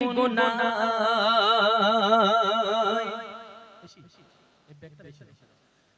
গুনায়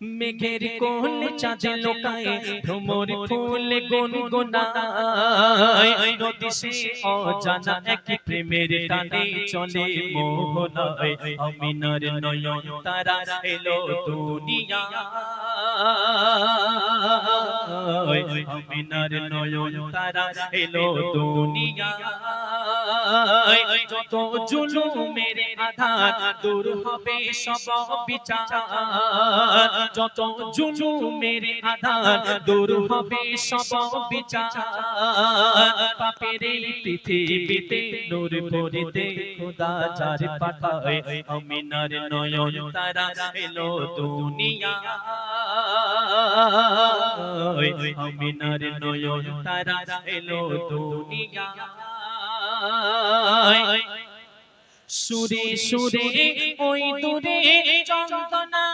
মেঘের কোল চাঁদে লোকায়, ভ্রমর ফুল গুনগুনায়। নদী সে অজানা এক প্রেমের টানে চলে মোহনায়। আমিনার নয়ন তারা এলো দুনিয়া আমিনার নয়ন তারা এলো দুনিয়া যত জুলুমের আধার, দূর হবে সব বিচার। যত জুলুমের আধার, দূর হবে সব বিচার। পাপের এই পৃথিবীতে নূর ভরিতে খোদা যার পাঠায়, আমিনার নয়ন তারা এলো দুনিয়া। আমিনার নয়ন তারা এলো দুনিয়া। সুরে সুরে, ওই দূরে চন্দনা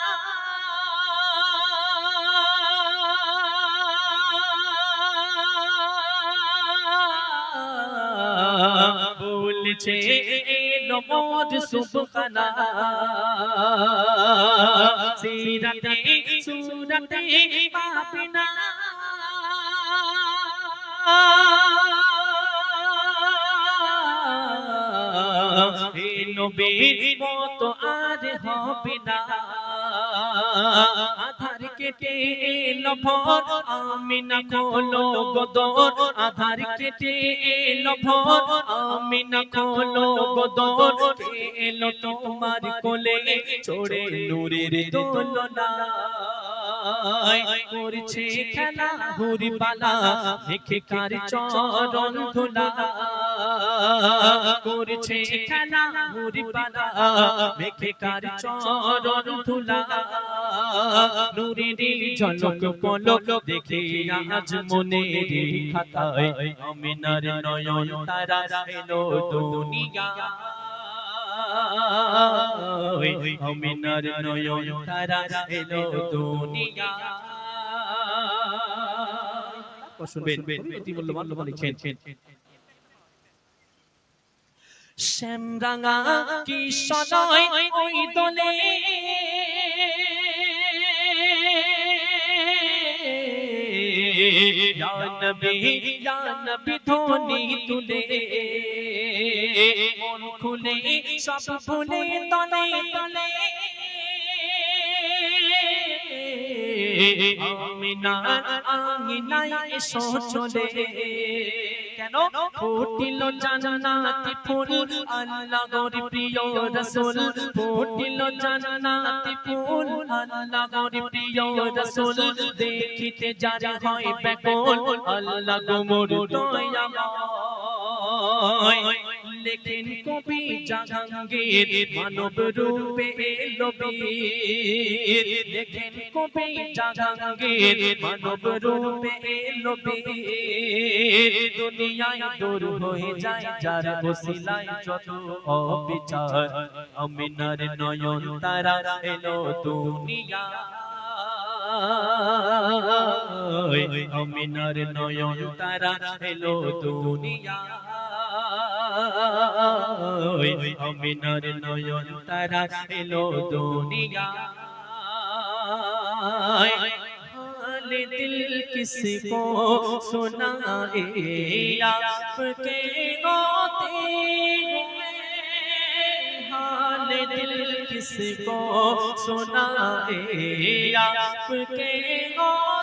বলছে মোর সুবহানা সিরাতে সুরাতে পাপিনা। নবীর মতো আর হবে না। কেটে এলো ভোর আমি না খোলো গদর আধার কেটে এলো ভোর আমি না খোলো গদর এলো তোমার কোলে চড়ে নূরের দোলনা করছে খেলা হুরি পালা দেখে কার চরণ ধুলা? করছে খেলা হুরি পালা দেখে কার চরণ ধুলা? নুরের ঝলক পলক দেখে আজ মনে খাতায় আমিনার নয়ন তারা এলো দুনিয়া। আমিনার নয়ন তারা এলো দুনিয়া। শুনবেন মূল্যবান শ্যামরাঙা কি সদয় ওই দলে ধ্বনি তুলে মন খুলে সব ভুলে তলে তলে আমিনার আঙিনায় এসো চলে কেন? ফুটিল জান্নাতি ফুল আল্লাহ প্রিয় রাসূল। ফুটিল জান্নাতি ফুল আল্লাহ প্রিয় রাসূল। দেখিতে যারা হয় আল্লাহ লেখেন কবি জাহাঙ্গীর মানব রূপে এলো বীর লেখেন কবি জাহাঙ্গীর মানব রূপে এলো বীর দুনিয়ায় দূর হয়ে যায় যার বসিলায় যত অবিচার আমিনার নয়ন তারা এলো দুনিয়া আমিনার নয়ন তারা এলো দুনিয়া আমিনার নয়ন তারা এলো দুনিয়া हाल दिल किसको सुनाए आपके गाते हुए हाल दिल किसको सुनाए आपके गाते हुए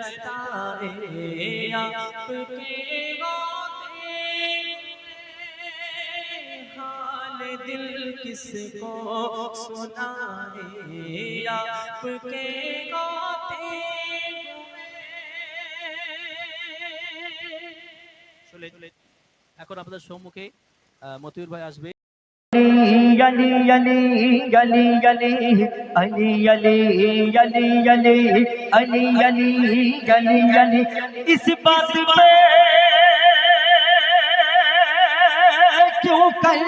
कर सताए आपके गाते हाल दिल किसको सुनाए आपके गाते हुए এখন আপনাদের সম্মুখে আহ, মতিউর ভাই আসবে अली अली अली अली अली अली अली अली अली अली अली अली इस बात पे क्यों कर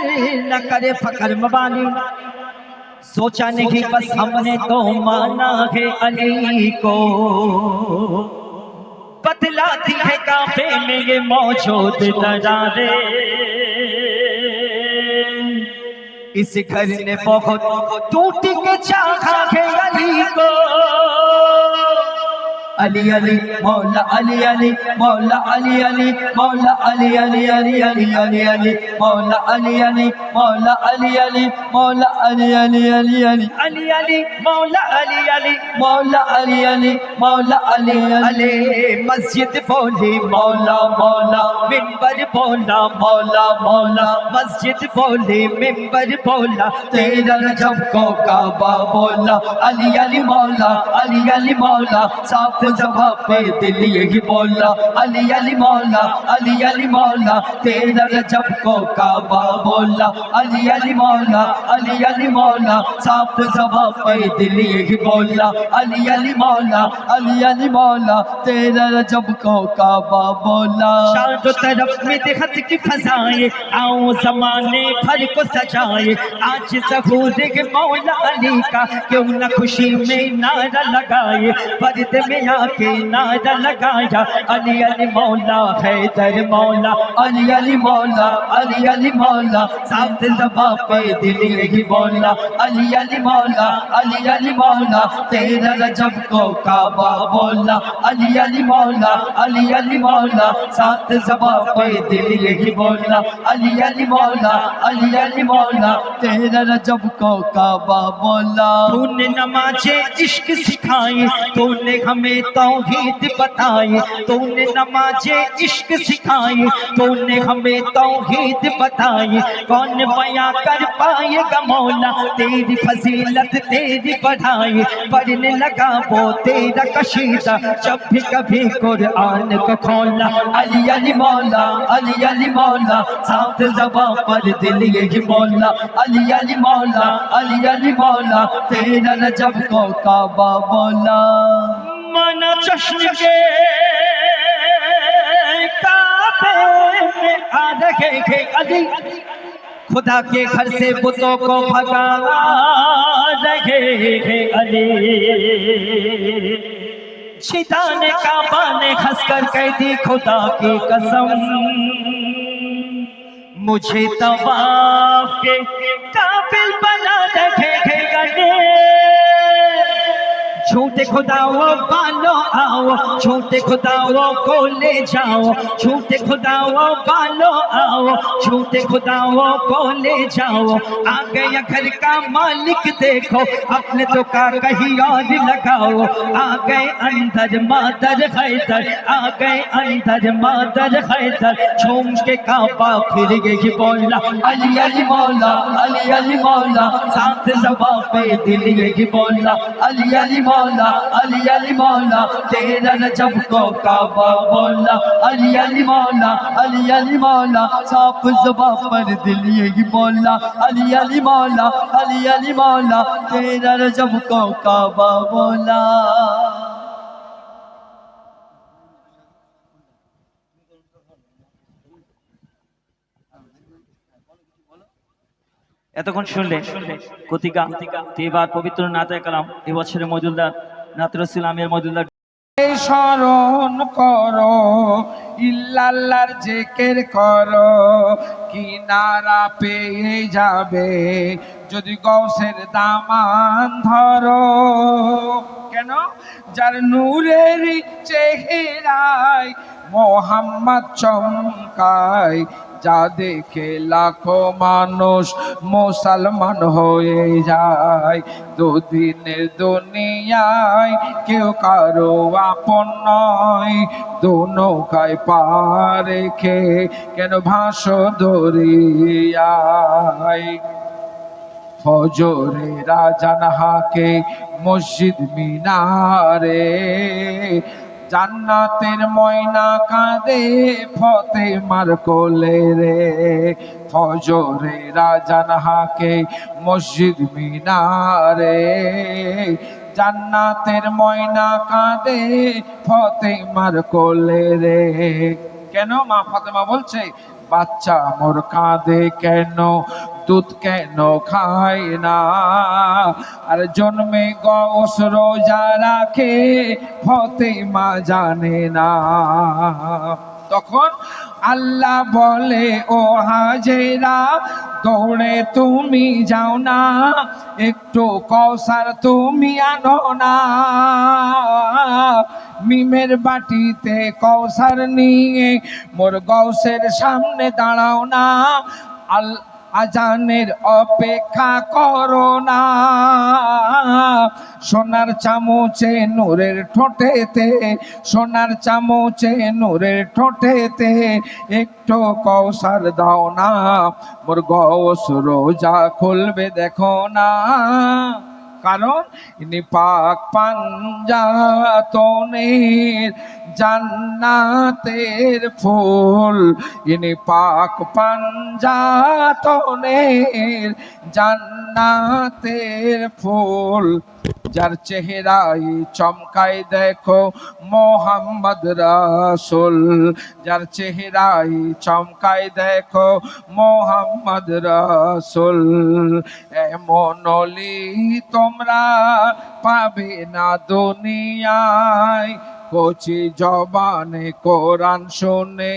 न करे फकर मबानी सोचा नहीं बस हमने तो माना है अली को। बतलाती है काफे में ये मौजूद नजारे इस घर ने बहुत टूट के चाखा है अली को। আলী আলী মৌলা আলী আলী মৌলা আলী আলী মৌলা আলী আলী আলী আলী আলী আলী মৌলা আলী আলী মৌলা আলী আলী মৌলা আলী আলী আলী আলী আলী আলী মৌলা আলী আলী মৌলা আলী আলী মৌলা আলী আলী মসজিদ বলি মৌলা মৌলা মিম্বর বলা মৌলা মৌলা মসজিদ বলি মিম্বর বলা তেরা জব কো কাবা বলা আলী আলী মৌলা আলী আলী মৌলা সাফ जवाब पे दिल यही बोला, अली अली मौला, अली अली मौला, तेरा जब को काबा बोला, अली अली मौला, अली अली मौला, साफ़ जवाब पे दिल यही बोला, अली अली मौला, अली अली मौला, तेरा जब को काबा बोला। चारों तरफ़ में देखत की फजाएँ आओ जमाने भर को सजाए। आज जहूर के मौला अली का क्यों न खुशी में नारा लगाए? पर्दे में नारा लगाया, अली अली मौला, हैदर मौला, अली अली मौला, अली अली मौला साथ जबा पे दिल यही बोला। अली अली मौला, अली अली मौला, तेरा रजब को काबा बोला। अली अली मौला, अली अली मौला साथ जबा पे दिल यही बोला। अली अली मौला, अली अली मौला, तेरा रजब को काबा बोला। तूने नमाजे इश्क सिखाई, तूने हमें तौहीद बताई, तूने नमाजे इश्क सिखाई, तूने हमें तौहीद बताई। कौन बयां कर पाएगा मौला, तेरी फजीलत तेरी बढ़ाई। पढ़ने लगा वो तेरा कशीदा, जब भी कभी कुरान को अली अली मौला, अली अली मौला, साथ जबा पर दिल यही मौला। अली अली मौला, अली अली मौला, तेरा रजब को काबा बोला मना जश्न के खुदा के घर से बुतों को भगा रहे थे अली। शितान काबा ने हंसकर कह दी, खुदा की कसम, मुझे तवाफ के काबिल बना रखे झूठे खुदाओं बालो आओ झूठे खुदाओं को ले जाओ झूठे खुदाओं बालो आओ झूठे खुदाओं को ले जाओ। आ गया घर का मालिक देखो, अपने तो का कहीं और लगाओ। आ गए अंदर मादर हैदर आ गए अंदर मादर हैदर। झूम के काबा, फिर गई बोला, अली अली मौला, अली अली मौला। साथ जबा पे दिल यही बोला, अली अली मौला अली अली मौला तेरा रजब को काबा बोला अली अली मौला अली अली मौला साफ जबा पर दिल यही बोला अली अली मौला अली अली मौला तेरा रजब को काबा बोला এতক্ষণ শুনলে, কতিকা এবার পবিত্র নাতে কালাম এবছরের মজুলদার নাতরসুল আমের মজুলদার। স্মরণ করো, ইল্লাল্লাহর জেকের করো, কিনারা পেয়ে যাবে, যদি গৌসের দামান ধরো। কেন? যার নূরের চেহারায় মোহাম্মদ চমকায় যা দেখে লাখো মানুষ মুসলমান হয়ে যায়। দুদিনের দুনিয়ায় কেউ কারও আপন নয়। দু নৌকায় পা রেখে কেন ভাস দরিয়ায়? ফজরে রাজান হাকে মসজিদ মিনারে জান্নাতের ময়না কাঁদে ফতে মার কোলে রে। ফজরে রাজান হাকে মসজিদ মিনারে। জান্নাতের ময়না কাঁদে ফতে মার কোলে রে। কেন মা ফাতেমা বলছে? বাচ্চা মোর কাঁদে কেন? দুধ কেন খায় না? আর জন্মে গস রোজা রাখে ফতে মা জানে না। তখন আল্লাহ বলে, ও হাজেরা, দৌড়ে তুমি যাও না, একটু কৌসার তুমি আনো না। মিমের বাটিতে কৌসার নিয়ে মোর গৌসের সামনে দাঁড়াও না। আল আজানের অপেক্ষা করো না। সোনার চামচে নূরের ঠোঁটেতে, সোনার চামচে নূরের ঠোঁটেতে একটু কৌশল দাও না। মোর গস রোজা খুলবে দেখো না। কারণ? ইনি পাক পাঞ্জাতনের জান্নাতের ফুল। ইনি পাক পাঞ্জাতনের জান্নাতের ফুল। যার চেহারাই চমকাই দেখো মোহাম্মদ রাসুল। যার চেহারাই চমকাই দেখো মোহাম্মদ রাসুল। এমন তোমরা পাবে না দুনিয়ায়। কচি জবানে, কোরআন শোনে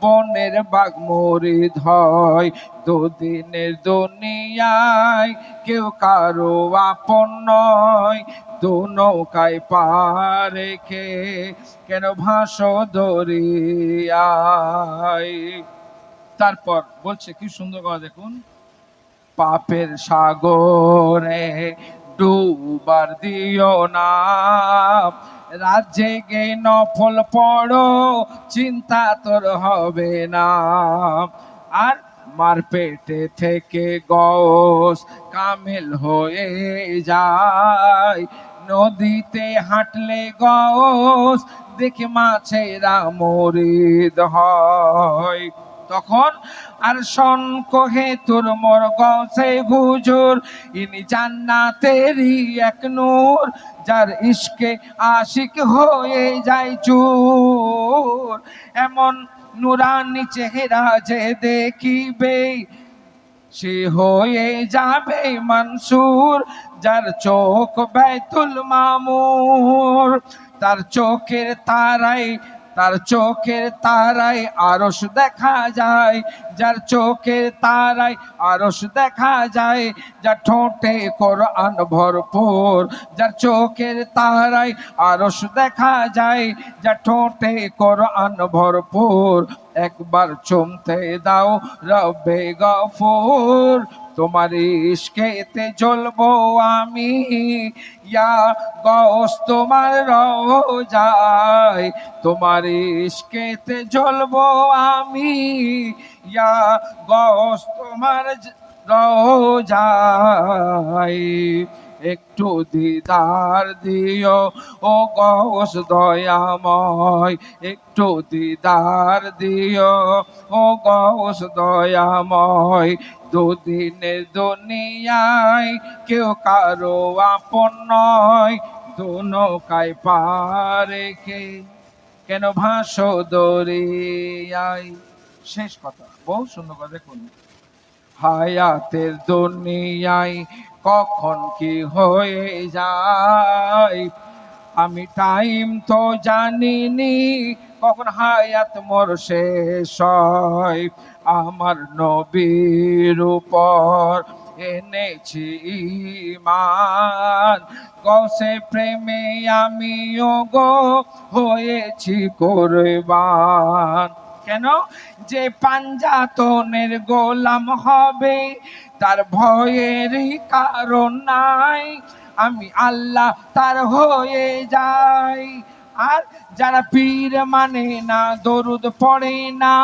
বনের বাঘ মরিদ হয়। দুদিনের দুনিয়ায় কেউ কারও আপন নয়, দু নৌকায় পা রেখে কেন ভাসো দরিয়ায়? তারপর বলছে, কি সুন্দর কথা দেখুন। পাপের সাগরে ডুবার দিও না। রাজ্যে গে নফল পড়ো, চিন্তা তোর হবে না। আর মার পেটে থেকে গস কামেল হয়ে যায়। নদীতে হাঁটলে গস, দেখে মাছেরা মরিদ হয়। তখন আর শন কহে তোর মোর গসে হুজুর, ইনি জান্নাতেরই এক নূর, যার ইশকে আশিক হয়ে যায় চুর। এমন নুরানি চেহারা যে দেখিবে, সে হয়ে যাবে মনসুর, যার চোখ বেতুল মামুর। তার চোখের তারাই তার চোখের তারায় আরস দেখা যায়। যার চোখের তারায় আরস দেখা যায় যার ঠোঁটে কোরআন ভরপুর। যার চোখের তারায় আরস দেখা যায় যার ঠোঁটে কোরআন ভরপুর। একবার চমতে দাও রবে গফুর। তোমার ইস্কেতে জ্বলবো আমি। ইয়া গস, তোমার রোজায় তোমার ইস্কেতে জ্বলবো আমি। ইয়া গস, তোমার রোজায় একটু দিদার দিও। ও গস দয়াময়, একটু দিদার দিও। ও গস দয়াময় দুদিনের দুনিয়ায় কেউ কারও আপন নয়। দু নৌকায় পারে কে কেন ভাসো দরিয়ায়। শেষ কথা, বহু সুন্দর কথা দেখুন। হায়াতের দুনিয়ায় কখন কি হয়ে যায়? আমি টাইম তো জানিনি কখন হায়াত মোর শেষ হয়। আমার নবীর উপর এনেছি ইমান গসে প্রেমে আমিও গো হয়েছি কোরবান। কেন? যে পাঞ্জাতনের গোলাম হবে, তার ভয়ের কারণ নাই। আমি আল্লাহ তার হয়ে যাই। আর যারা পীর মানে না, দরুদ পড়ে না,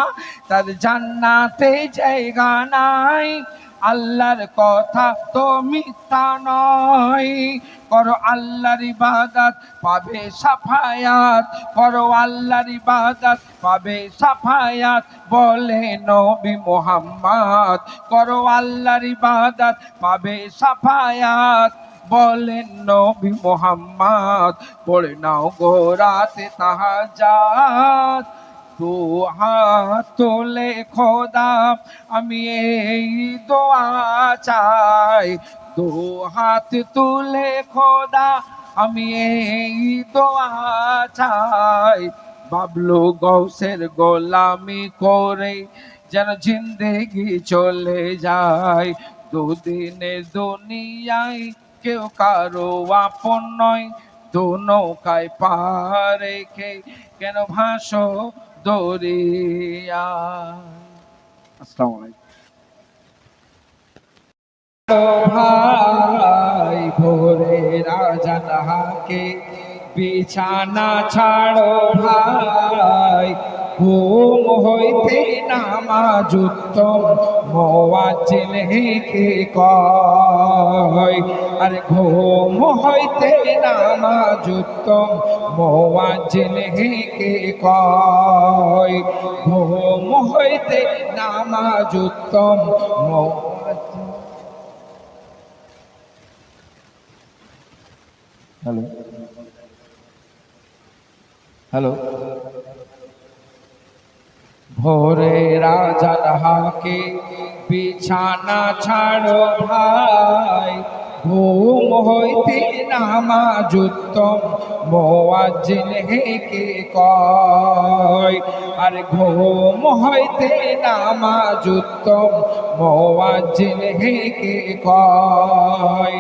তার জান্নাতে জায়গা নাই। আল্লাহর কথা তো মিথ্যা নয়। করো আল্লাহর ইবাদত, পাবে সাফায়াত। করো আল্লাহর ইবাদত, পাবে সাফায়াত। বলে নবী মোহাম্মদ, করো আল্লাহর ইবাদত, পাবে সাফায়াত। বলেন নবী মোহাম্মদ, পড়ে নাও গোরাতে তাহাজাত হাত তোলে, খোদা, আমি এই দোয়া চাই। দু হাত তুলে, খোদা, আমি এই দোয়া চাই। বাবলু গৌসের গোলামি করে যেন জিন্দেগি চলে যায়। দুদিনের দুনিয়ায় কেউ কারও আপন নয়, দু নৌকায় পা রেখে কেন ভাসো দরিয়া ভাই ভোরে রাজা তাহাকে বিছানা ছাড়ো ভাই। ঘুম হইতে নামাজ উত্তম মোয়াজিল হেকে কয়। আরে ঘুম হইতে নামাজ উত্তম মোয়াজিল হেকে কয়। ঘুম হইতে নামাজ উত্তম হ্যালো। হ্যালো। ভোরে রাজা হাকে বিছানা ছাড়ো ভাই। ঘুম হইতে নামাজ উত্তম মোয়াজিন হেকে কয়? আর ঘুম হইতে নামাজ উত্তম মোয়াজিন হেকে কয়?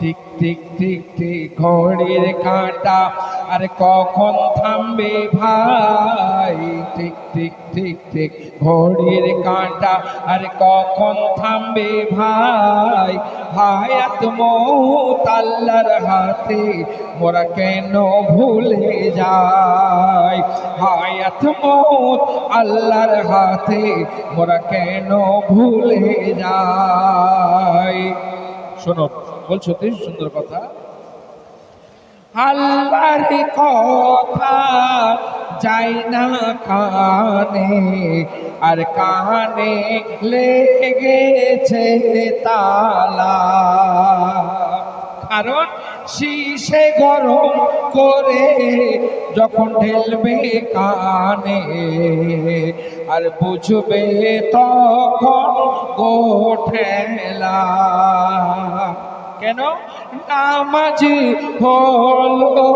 টিক টিক টিক টিক, ঘড়ির কাঁটা। আর কখন থামবে ভাই? টিক টিক টিক টিক, ঘড়ির কাঁটা। আর কখন থামবে ভাই? হায়াত মৌত আল্লাহর হাতে মোরা কেন ভুলে যাই? হায়াত মৌত আল্লাহর হাতে মোরা কেন ভুলে যাই? শোনো বল সত্যি সুন্দর কথা। আল্লাহর কথা যাই না কানে, আর কানে লেগেছে তালা। কারণ শীষে গরম করে যখন ঢেলবে কানে, আর বুঝবে তখন গোঠেলা কেন? নামাজ হলো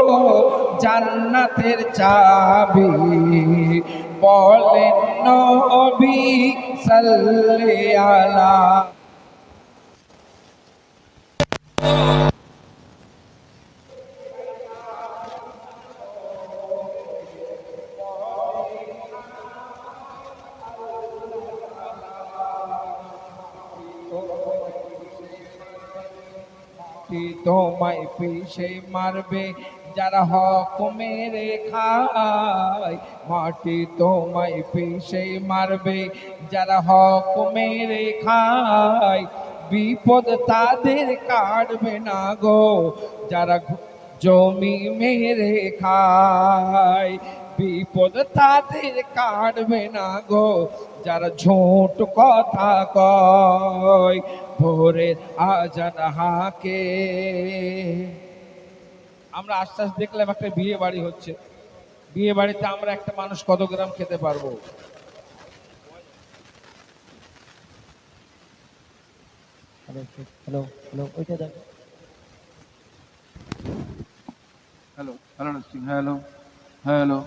জান্নাতের চাবি। বলেন নবী সাল্লি আলা। পিছে মারবে। যারা হক মেরে খায়, মাটি তোমায় পিছে মারবে। যারা হক মেরে খায়, বিপদ তাদের কাটবে না গো। যারা জমি মেরে খায়, বিপদ তাদের কাটবে না গো। যারা ঝোট কথা কয় ভোরের আজান হাকে আমরা আস্তে আস্তে দেখলাম একটা বিয়ে বাড়ি হচ্ছে। বিয়ে বাড়িতে আমরা একটা মানুষ কত গ্রাম খেতে পারব? হ্যালো হ্যালো হ্যালো ওইটা দেখো। Hello hello hello hello